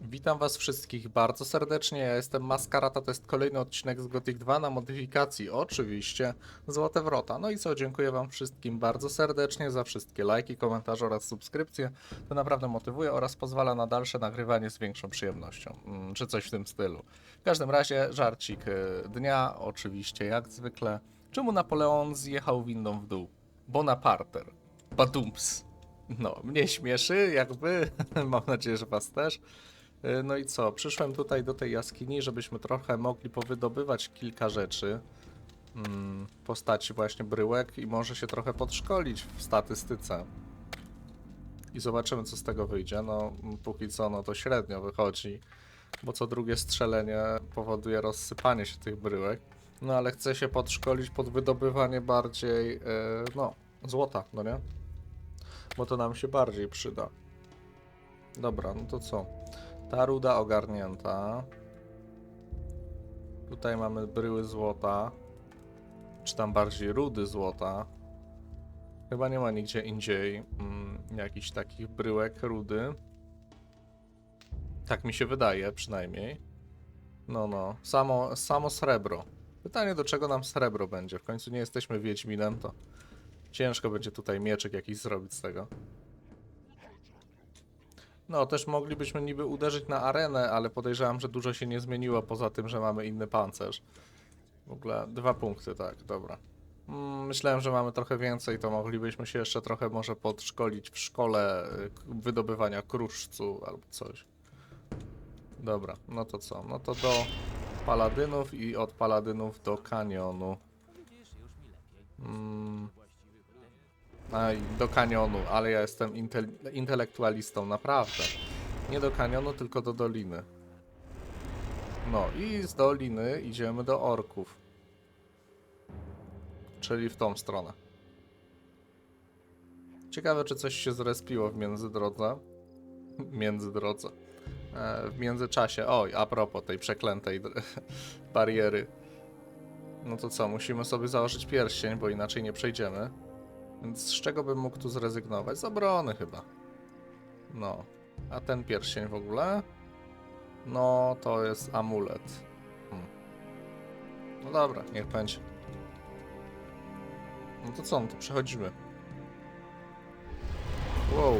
Witam was wszystkich bardzo serdecznie, ja jestem Maskarata, to jest kolejny odcinek z Gothic 2 na modyfikacji, oczywiście, Złote Wrota. No i co, dziękuję wam wszystkim bardzo serdecznie za wszystkie lajki, komentarze oraz subskrypcje. To naprawdę motywuje oraz pozwala na dalsze nagrywanie z większą przyjemnością, mm, czy coś w tym stylu. W każdym razie, żarcik y, dnia, oczywiście, jak zwykle. Czemu Napoleon zjechał windą w dół? Bonaparter. Badumps. No, mnie śmieszy, jakby. Mam nadzieję, że was też. Y, No i co? Przyszłem tutaj do tej jaskini, żebyśmy trochę mogli powydobywać kilka rzeczy mm, w postaci właśnie bryłek i może się trochę podszkolić w statystyce. I zobaczymy, co z tego wyjdzie. No, póki co, no to średnio wychodzi, bo co drugie strzelenie powoduje rozsypanie się tych bryłek. No, ale chcę się podszkolić pod wydobywanie bardziej, e, no, złota, no nie? Bo to nam się bardziej przyda. Dobra, no to co? Ta ruda ogarnięta. Tutaj mamy bryły złota. Czy tam bardziej rudy złota. Chyba nie ma nigdzie indziej mm, jakichś takich bryłek rudy. Tak mi się wydaje, przynajmniej. No, no. Samo, samo srebro. Pytanie, do czego nam srebro będzie? W końcu nie jesteśmy Wiedźminem, to ciężko będzie tutaj mieczek jakiś zrobić z tego. No, też moglibyśmy niby uderzyć na arenę, ale podejrzewam, że dużo się nie zmieniło poza tym, że mamy inny pancerz. W ogóle dwa punkty, tak, dobra. Mm, Myślałem, że mamy trochę więcej, to moglibyśmy się jeszcze trochę może podszkolić w szkole y, wydobywania kruszcu albo coś. Dobra, no to co? No to do paladynów i od paladynów do kanionu. Mm. Do kanionu, ale ja jestem intel- intelektualistą, naprawdę. Nie do kanionu, tylko do doliny. No i z doliny idziemy do orków. Czyli w tą stronę. Ciekawe, czy coś się zrespiło w międzydrodze. Międzydrodze. E, w międzyczasie. Oj, a propos tej przeklętej bariery. No to co, musimy sobie założyć pierścień, bo inaczej nie przejdziemy. Więc z czego bym mógł tu zrezygnować? Z obrony chyba. No. A ten pierścień w ogóle? No, to jest amulet. Hmm. No dobra, niech będzie. No to co, no to przechodzimy. Wow.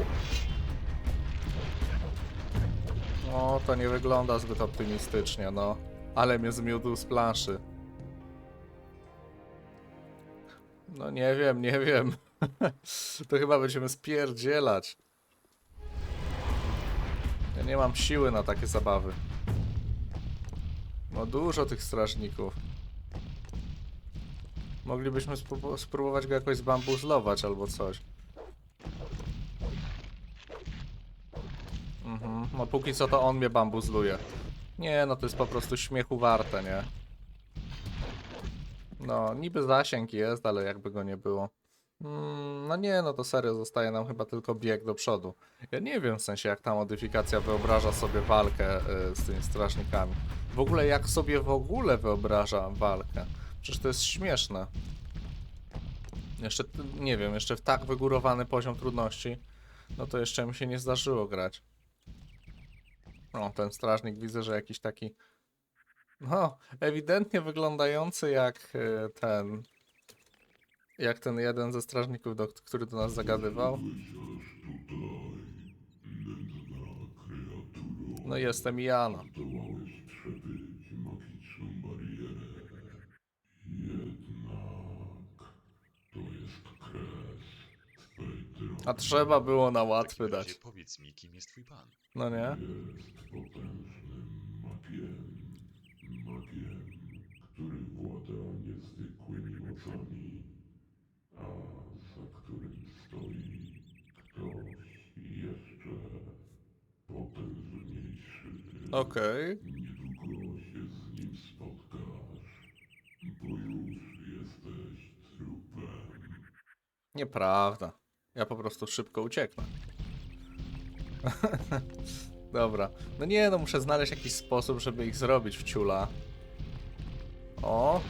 O, to nie wygląda zbyt optymistycznie, no. Ale mnie zmiótł z planszy. No nie wiem, nie wiem. to chyba będziemy spierdzielać. Ja nie mam siły na takie zabawy. No dużo tych strażników. Moglibyśmy spró- spróbować go jakoś zbambuzlować albo coś. Mhm, no póki co to on mnie bambuzluje. Nie, no to jest po prostu śmiechu warte, nie? No, niby zasięg jest, ale jakby go nie było. Mm, no nie, no to serio, zostaje nam chyba tylko bieg do przodu. Ja nie wiem w sensie, jak ta modyfikacja wyobraża sobie walkę y, z tymi strażnikami. W ogóle, jak sobie w ogóle wyobraża walkę. Przecież to jest śmieszne. Jeszcze, nie wiem, jeszcze w tak wygórowany poziom trudności, no to jeszcze mi się nie zdarzyło grać. O, ten strażnik widzę, że jakiś taki no, ewidentnie wyglądający jak e, ten. Jak ten jeden ze strażników, do, który do nas zagadywał. No jestem Jana. Zdołałeś przebyć magiczną barierę. Jednak to jest kres twej drogi. A trzeba było na W łatwy takim razie dać. powiedz mi, kim jest twój pan. No nie? Jest potężnym magiem. Magiem, który włada niezwykłymi mocami, a za którym stoi ktoś jeszcze potężniejszy. Okej. Niedługo się z nim spotkasz, bo już jesteś trupem. Nieprawda. Ja po prostu szybko ucieknę. Dobra. No nie, no muszę znaleźć jakiś sposób, żeby ich zrobić w ciula. O.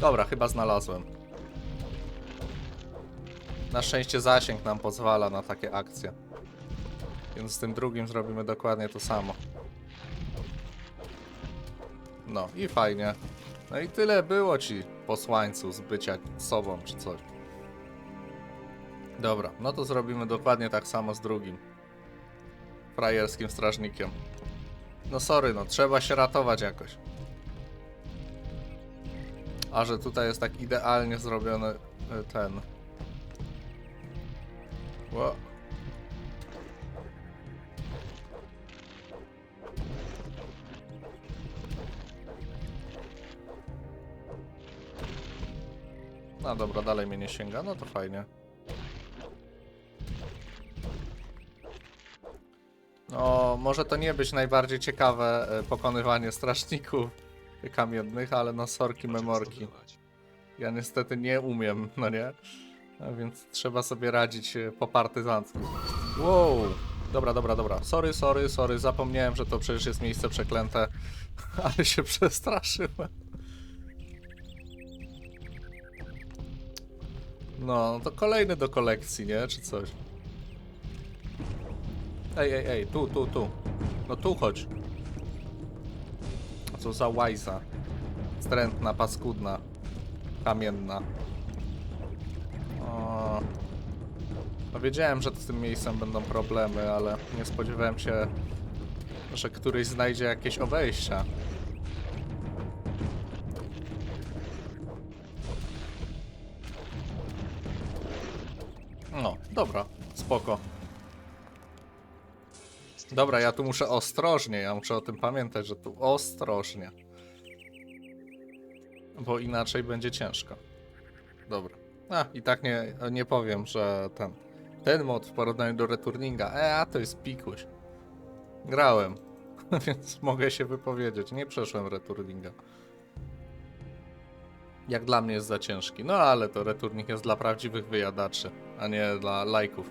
Dobra, chyba znalazłem. Na szczęście zasięg nam pozwala na takie akcje. Więc z tym drugim zrobimy dokładnie to samo. No i fajnie. No i tyle było ci posłańcu z bycia sobą czy coś. Dobra, no to zrobimy dokładnie tak samo z drugim. Frajerskim strażnikiem. No sorry, no trzeba się ratować jakoś. A że tutaj jest tak idealnie zrobiony y, ten. Ło. No dobra, dalej mnie nie sięga, no to fajnie. No, może to nie być najbardziej ciekawe e, pokonywanie strażników kamiennych, ale no sorki memorki. Ja niestety nie umiem, no nie? Więc trzeba sobie radzić e, po partyzancku. Wow! Dobra, dobra, dobra. Sorry, sorry, sorry. Zapomniałem, że to przecież jest miejsce przeklęte, ale się przestraszyłem. No, to kolejny do kolekcji, nie? Czy coś. Ej, ej, ej, tu, tu, tu. No tu chodź. Co za łajza. Strętna, paskudna. Kamienna. No wiedziałem, że z tym miejscem będą problemy, ale nie spodziewałem się, że któryś znajdzie jakieś obejścia. No, dobra, spoko. Dobra, ja tu muszę ostrożnie, ja muszę o tym pamiętać, że tu ostrożnie. Bo inaczej będzie ciężko. Dobra. A, i tak nie, nie powiem, że ten, ten mod w porównaniu do returninga, e, a to jest pikuś. Grałem, więc mogę się wypowiedzieć. Nie przeszłem returninga. Jak dla mnie jest za ciężki. No ale to returning jest dla prawdziwych wyjadaczy, a nie dla lajków.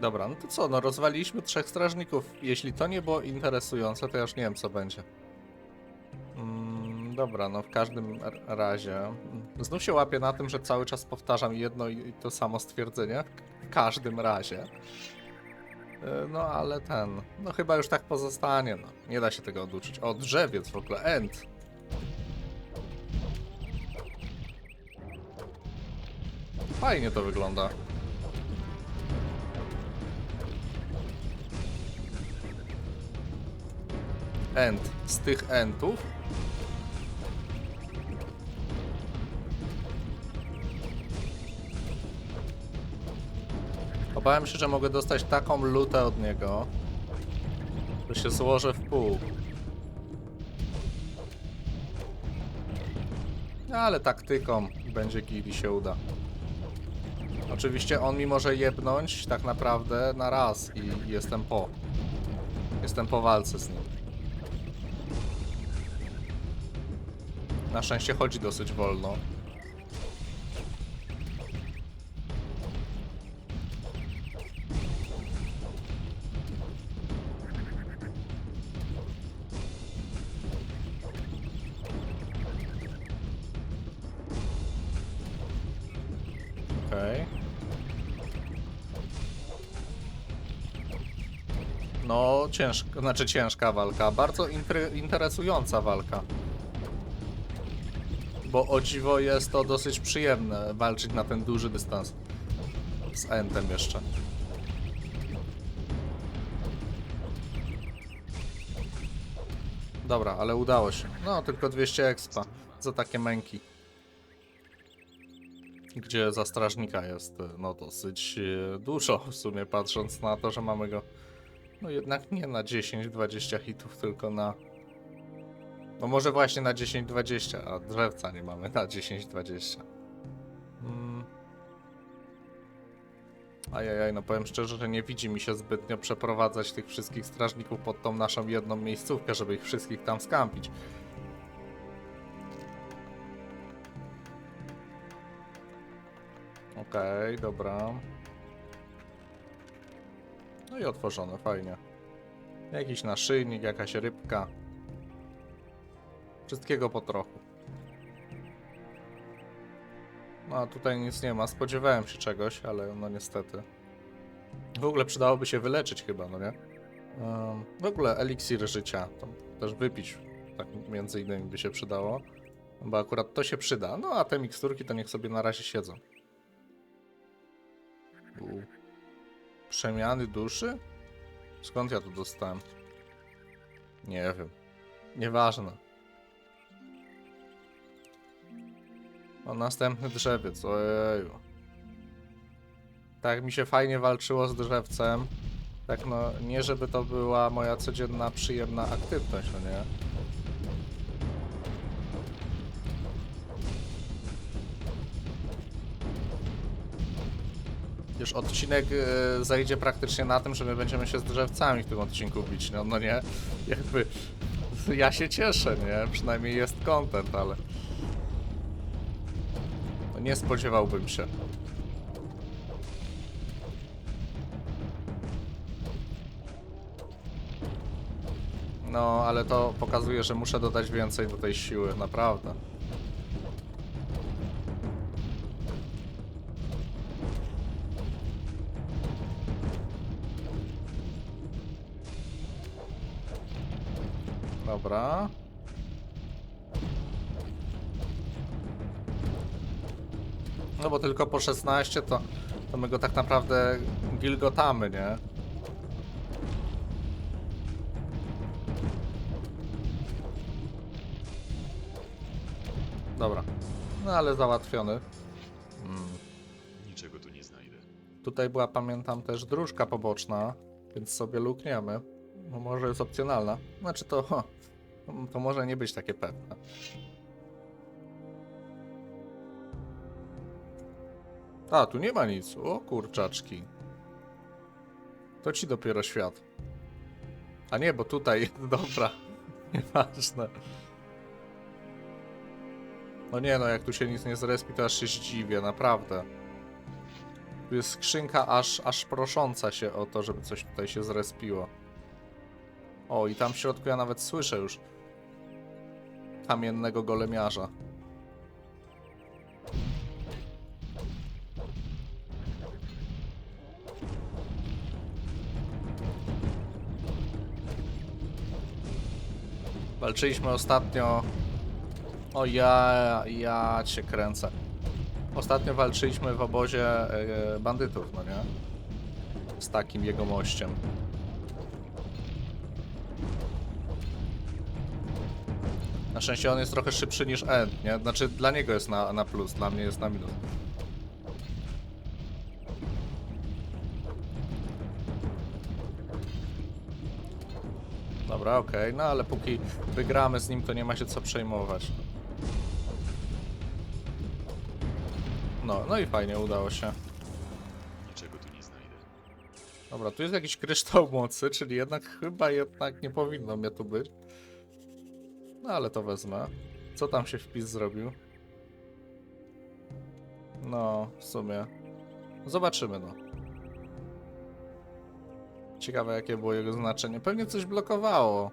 Dobra, no to co, no rozwaliliśmy trzech strażników. Jeśli to nie było interesujące, to ja już nie wiem co będzie. Dobra, no w każdym razie. Znów się łapię na tym, że cały czas powtarzam jedno i to samo stwierdzenie. W każdym razie. E, No ale ten. No chyba już tak pozostanie. No. Nie da się tego oduczyć. O, drzewiec w ogóle. End. Fajnie to wygląda. End. Z tych entów. Obawiam się, że mogę dostać taką lutę od niego, że się złożę w pół. No, Ale taktyką będzie git i się uda. Oczywiście on mi może jebnąć tak naprawdę na raz i jestem po. Jestem po walce z nim. Na szczęście chodzi dosyć wolno. Okej. No, ciężka, znaczy ciężka walka, bardzo interesująca walka. Bo o dziwo jest to dosyć przyjemne walczyć na ten duży dystans. Z Entem jeszcze. Dobra, ale udało się. No, tylko 200 expa za takie męki. Gdzie za strażnika jest, e, no dosyć e, dużo w sumie, patrząc na to, że mamy go, no jednak nie na 10-20 hitów, tylko na no może właśnie na 10-20, a drzewca nie mamy na 10-20. Mm. Ajajaj, no powiem szczerze, że nie widzi mi się zbytnio przeprowadzać tych wszystkich strażników pod tą naszą jedną miejscówkę, żeby ich wszystkich tam skampić. Okej, dobra. No i otworzone, fajnie. Jakiś naszyjnik, jakaś rybka. Wszystkiego po trochu. No a tutaj nic nie ma. Spodziewałem się czegoś, ale no niestety. W ogóle przydałoby się wyleczyć chyba, no nie? W ogóle eliksir życia. To też wypić. Tak między innymi by się przydało. Bo akurat to się przyda. No a te miksturki to niech sobie na razie siedzą. Przemiany duszy? Skąd ja to dostałem? Nie wiem. Nieważne. O, następny drzewiec, ojeju. Tak mi się fajnie walczyło z drzewcem. Tak no, nie żeby to była moja codzienna, przyjemna aktywność, no nie? Już odcinek e, zajdzie praktycznie na tym, że my będziemy się z drzewcami w tym odcinku bić, no, no nie? Jakby... Ja się cieszę, nie? Przynajmniej jest content, ale... No nie spodziewałbym się. No, ale to pokazuje, że muszę dodać więcej do tej siły, naprawdę. Dobra. No bo tylko po 16 to, to my go tak naprawdę gilgotamy, nie? Dobra. No ale załatwiony. Niczego tu nie znajdę. Tutaj była, pamiętam, też dróżka poboczna, więc sobie lukniemy. No może jest opcjonalna. Znaczy to, ho, to może nie być takie pewne. A, tu nie ma nic. O kurczaczki. To ci dopiero świat. A nie, bo tutaj, dobra, nieważne. No nie no, jak tu się nic nie zrespi, to aż się zdziwię, naprawdę. Tu jest skrzynka aż, aż prosząca się o to, żeby coś tutaj się zrespiło. O, i tam w środku ja nawet słyszę już kamiennego golemiarza. Walczyliśmy ostatnio... O ja, ja cię kręcę. Ostatnio walczyliśmy w obozie e, bandytów, no nie? Z takim jego mościem. Na szczęście on jest trochę szybszy niż End, nie? Znaczy dla niego jest na, na plus, dla mnie jest na minus. Dobra, okej, no ale póki wygramy z nim, to nie ma się co przejmować. No, no i fajnie, udało się. Niczego tu nie znajdę. Dobra, tu jest jakiś kryształ mocy, czyli jednak chyba jednak nie powinno mnie tu być. No ale to wezmę. Co tam się wpis zrobił? No, w sumie. Zobaczymy, no. Ciekawe, jakie było jego znaczenie. Pewnie coś blokowało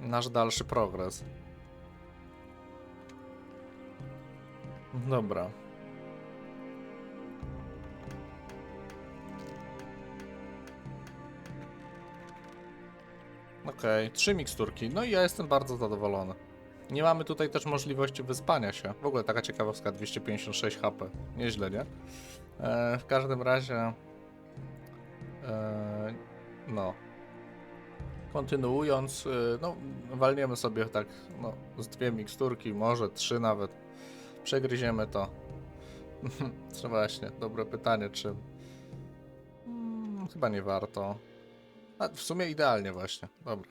nasz dalszy progres. Dobra. Okej, trzy miksturki. No i ja jestem bardzo zadowolony. Nie mamy tutaj też możliwości wyspania się. W ogóle taka ciekawostka, 256 HP. Nieźle, nie? E, w każdym razie... E, no. Kontynuując, e, no, walniemy sobie tak, no, z dwie miksturki, może trzy nawet. Przegryziemy to. Co właśnie, dobre pytanie, czy... Hmm, chyba nie warto. A w sumie idealnie właśnie, dobra.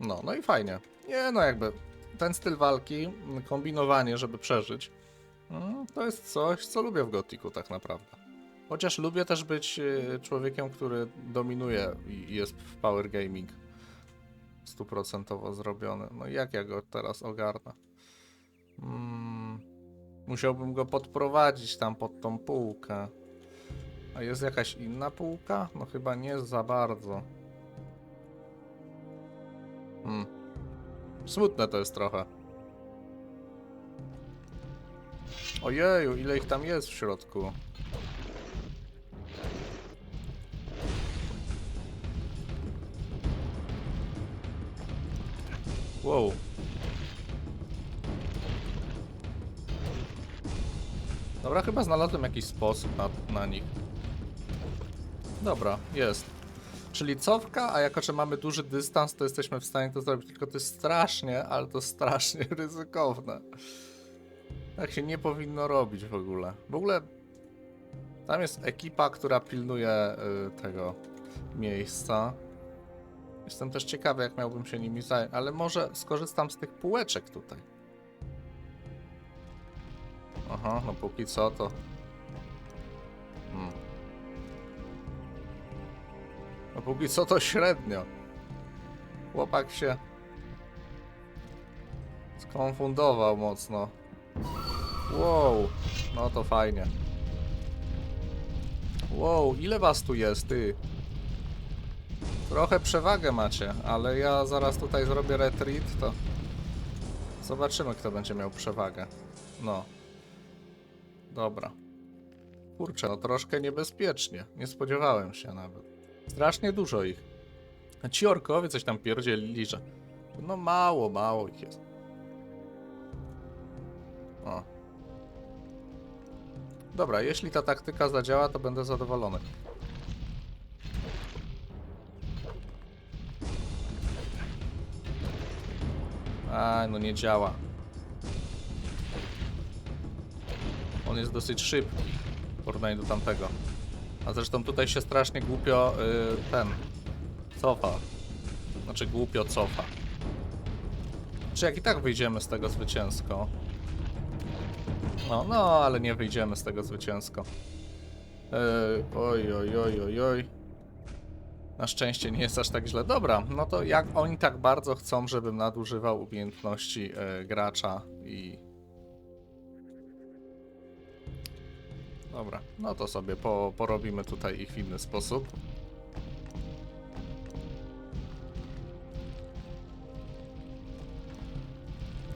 No, no i fajnie. Nie, no jakby ten styl walki, m, kombinowanie, żeby przeżyć, mm, to jest coś, co lubię w Gotiku tak naprawdę. Chociaż lubię też być e, człowiekiem, który dominuje i jest w power gaming stuprocentowo zrobiony. No jak ja go teraz ogarnę? Mm, musiałbym go podprowadzić tam pod tą półkę. A jest jakaś inna półka? No chyba nie za bardzo. Hmm. Smutne to jest trochę. Ojeju, ile ich tam jest w środku? Wow. Dobra, chyba znalazłem jakiś sposób na, na nich. Dobra, jest. Czyli cofka, a jako że mamy duży dystans, to jesteśmy w stanie to zrobić. Tylko to jest strasznie, ale to strasznie ryzykowne. Tak się nie powinno robić w ogóle. W ogóle tam jest ekipa, która pilnuje y, tego miejsca. Jestem też ciekawy, jak miałbym się nimi zająć, ale może skorzystam z tych półeczek tutaj. Aha, no póki co to. Hmm. No póki co to średnio. Chłopak się skonfundował mocno. Wow, no to fajnie. Wow, ile was tu jest, ty? Trochę przewagę macie, ale ja zaraz tutaj zrobię retreat, to zobaczymy, kto będzie miał przewagę. No. Dobra. Kurczę, no troszkę niebezpiecznie. Nie spodziewałem się nawet. Strasznie dużo ich. A ci orkowie coś tam pierdzielili, że... No mało, mało ich jest. O. Dobra, jeśli ta taktyka zadziała, to będę zadowolony. A, no nie działa. On jest dosyć szybki w porównaniu do tamtego. A zresztą tutaj się strasznie głupio y, ten cofa. Znaczy głupio cofa. Czy jak i tak wyjdziemy z tego zwycięsko? No, no, ale nie wyjdziemy z tego zwycięsko. Yy, oj, oj, oj, oj, oj. Na szczęście nie jest aż tak źle. Dobra, no to jak oni tak bardzo chcą, żebym nadużywał umiejętności e, gracza i... Dobra, no to sobie po, porobimy tutaj ich w inny sposób.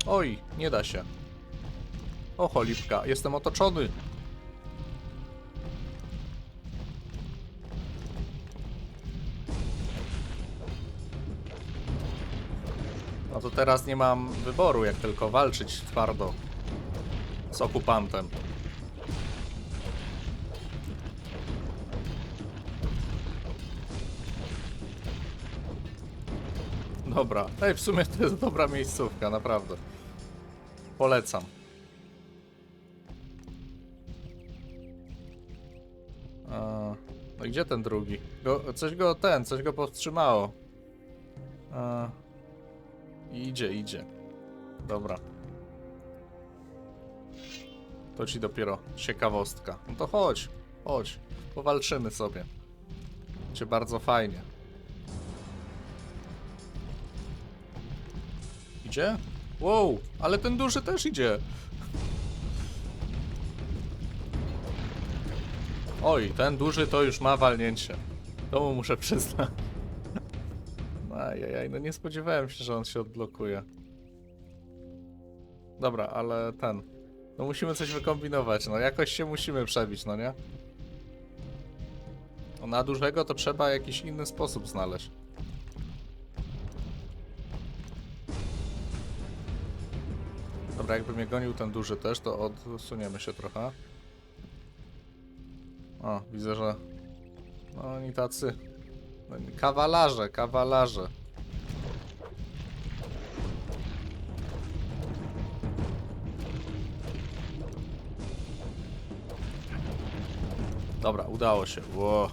Oj, nie da się. O cholipka, jestem otoczony. No to teraz nie mam wyboru, jak tylko walczyć twardo z okupantem. Dobra, ej, w sumie to jest dobra miejscówka, naprawdę. Polecam. A, no gdzie ten drugi? Go, coś go ten, coś go powstrzymało. A, idzie, idzie. Dobra. To ci dopiero ciekawostka. No to chodź, chodź. Powalczymy sobie. Będzie bardzo fajnie. Idzie? Wow, ale ten duży też idzie. Oj, ten duży to już ma walnięcie. To mu muszę przyznać. Ajajaj, no nie spodziewałem się, że on się odblokuje. Dobra, ale ten. No musimy coś wykombinować, no jakoś się musimy przebić, no nie? No na dużego to trzeba jakiś inny sposób znaleźć. Dobra, jakby mnie gonił ten duży też, to odsuniemy się trochę. O, widzę, że... No oni tacy... no, Kawalarze, kawalarze. Dobra, udało się. Ło.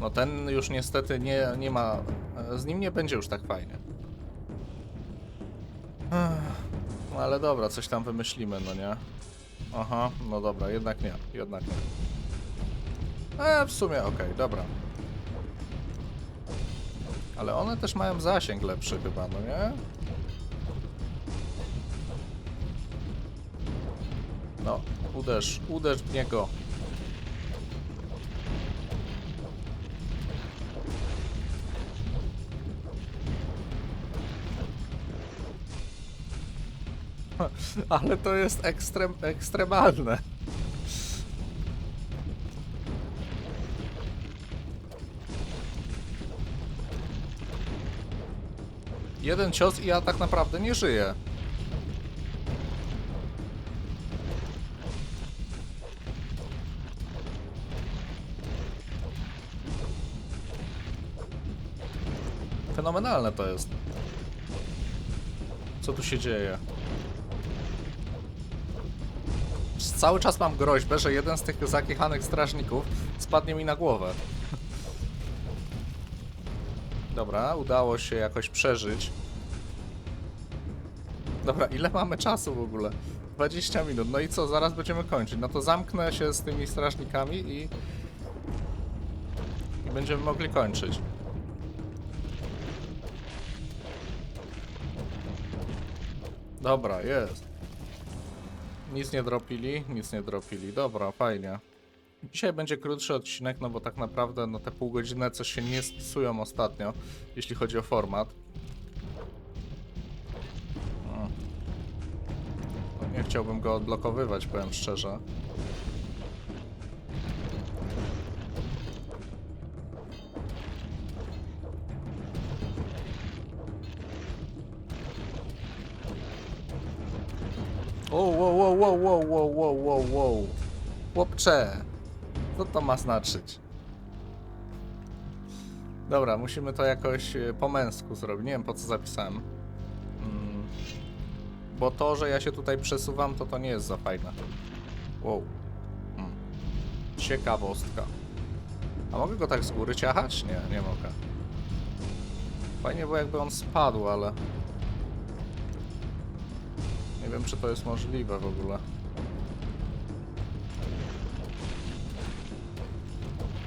No ten już niestety nie, nie ma... Z nim nie będzie już tak fajnie. No ale dobra, coś tam wymyślimy, no nie? Aha, no dobra, jednak nie, jednak nie. E, w sumie okej, dobra. Ale one też mają zasięg lepszy chyba, no nie? No, uderz, uderz w niego. ale to jest ekstrem, ekstremalne. Jeden cios i ja tak naprawdę nie żyję. Fenomenalne to jest. Co tu się dzieje? Cały czas mam groźbę, że jeden z tych zakiechanych strażników spadnie mi na głowę. Dobra, udało się jakoś przeżyć. Dobra, ile mamy czasu w ogóle? 20 minut. No i co, zaraz będziemy kończyć. No to zamknę się z tymi strażnikami i... I będziemy mogli kończyć. Dobra, jest. Nic nie dropili, nic nie dropili. Dobra, fajnie. Dzisiaj będzie krótszy odcinek, no bo tak naprawdę no te pół godziny coś się nie spisują ostatnio, jeśli chodzi o format. Mm. No, nie chciałbym go odblokowywać, powiem szczerze. Wow, wow, wow, wow, wow, wow. Chłopcze, co to ma znaczyć? Dobra, musimy to jakoś e, po męsku zrobić. Nie wiem po co zapisałem. Mm. Bo to, że ja się tutaj przesuwam, to to nie jest za fajne. Wow. Mm. Ciekawostka. A mogę go tak z góry ciachać? Nie, nie mogę. Fajnie, bo jakby on spadł, ale... Nie wiem, czy to jest możliwe w ogóle.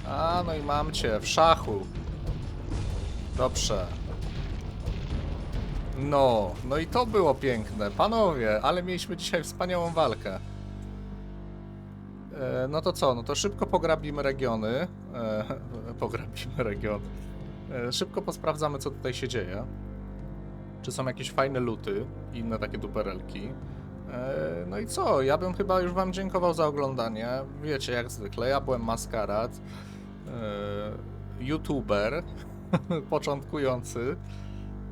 A, no i mam cię, w szachu. Dobrze. No, no i to było piękne. Panowie, ale mieliśmy dzisiaj wspaniałą walkę. E, no to co, no to szybko pograbimy regiony. E, pograbimy regiony. E, szybko posprawdzamy, co tutaj się dzieje. Czy są jakieś fajne luty i inne takie duperelki. E, No i co? Ja bym chyba już Wam dziękował za oglądanie. Wiecie, jak zwykle, ja byłem Maskarad, e, youtuber, początkujący,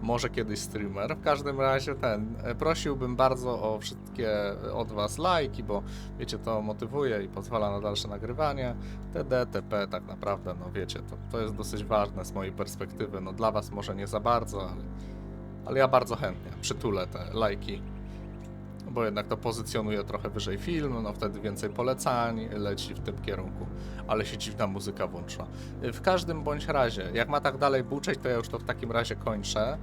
może kiedyś streamer. W każdym razie ten, e, prosiłbym bardzo o wszystkie od Was lajki, bo wiecie, to motywuje i pozwala na dalsze nagrywanie. TD, TP tak naprawdę, no wiecie, to, to jest dosyć ważne z mojej perspektywy. No dla Was może nie za bardzo, ale ale ja bardzo chętnie przytulę te lajki, bo jednak to pozycjonuje trochę wyżej film, no wtedy więcej polecań leci w tym kierunku, ale się dziwna muzyka włączyła. W każdym bądź razie, jak ma tak dalej buczeć, to ja już to w takim razie kończę.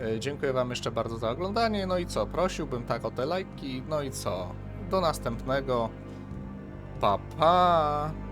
E, Dziękuję Wam jeszcze bardzo za oglądanie, no i co, prosiłbym tak o te lajki, no i co, do następnego, pa pa!